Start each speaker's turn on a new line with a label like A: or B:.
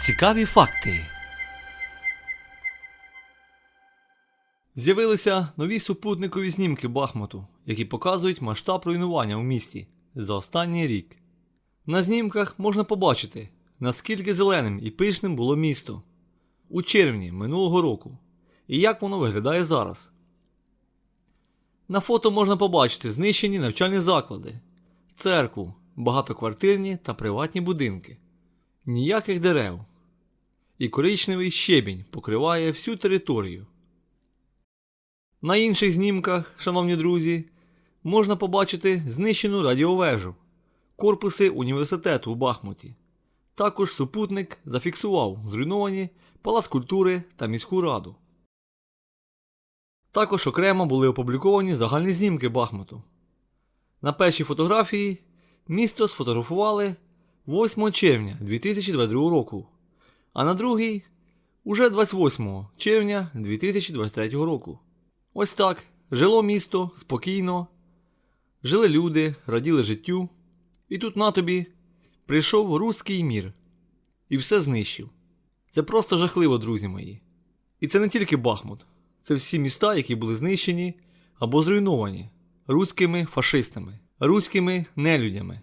A: Цікаві факти. З'явилися нові супутникові знімки Бахмуту, які показують масштаб руйнування у місті за останній рік. На знімках можна побачити, наскільки зеленим і пишним було місто у червні минулого року і як воно виглядає зараз. На фото можна побачити знищені навчальні заклади, церкву, багатоквартирні та приватні будинки, ніяких дерев. І коричневий щебінь покриває всю територію. На інших знімках, шановні друзі, можна побачити знищену радіовежу, корпуси університету у Бахмуті. Також супутник зафіксував зруйновані палац культури та міську раду. Також окремо були опубліковані загальні знімки Бахмуту. На першій фотографії місто сфотографували 8 червня 2022 року, а на другій уже 28 червня 2023 року. Ось так жило місто спокійно, жили люди, раділи життю, і тут на тобі прийшов руський мір і все знищив. Це просто жахливо, друзі мої. І це не тільки Бахмут, це всі міста, які були знищені або зруйновані руськими фашистами, руськими нелюдями.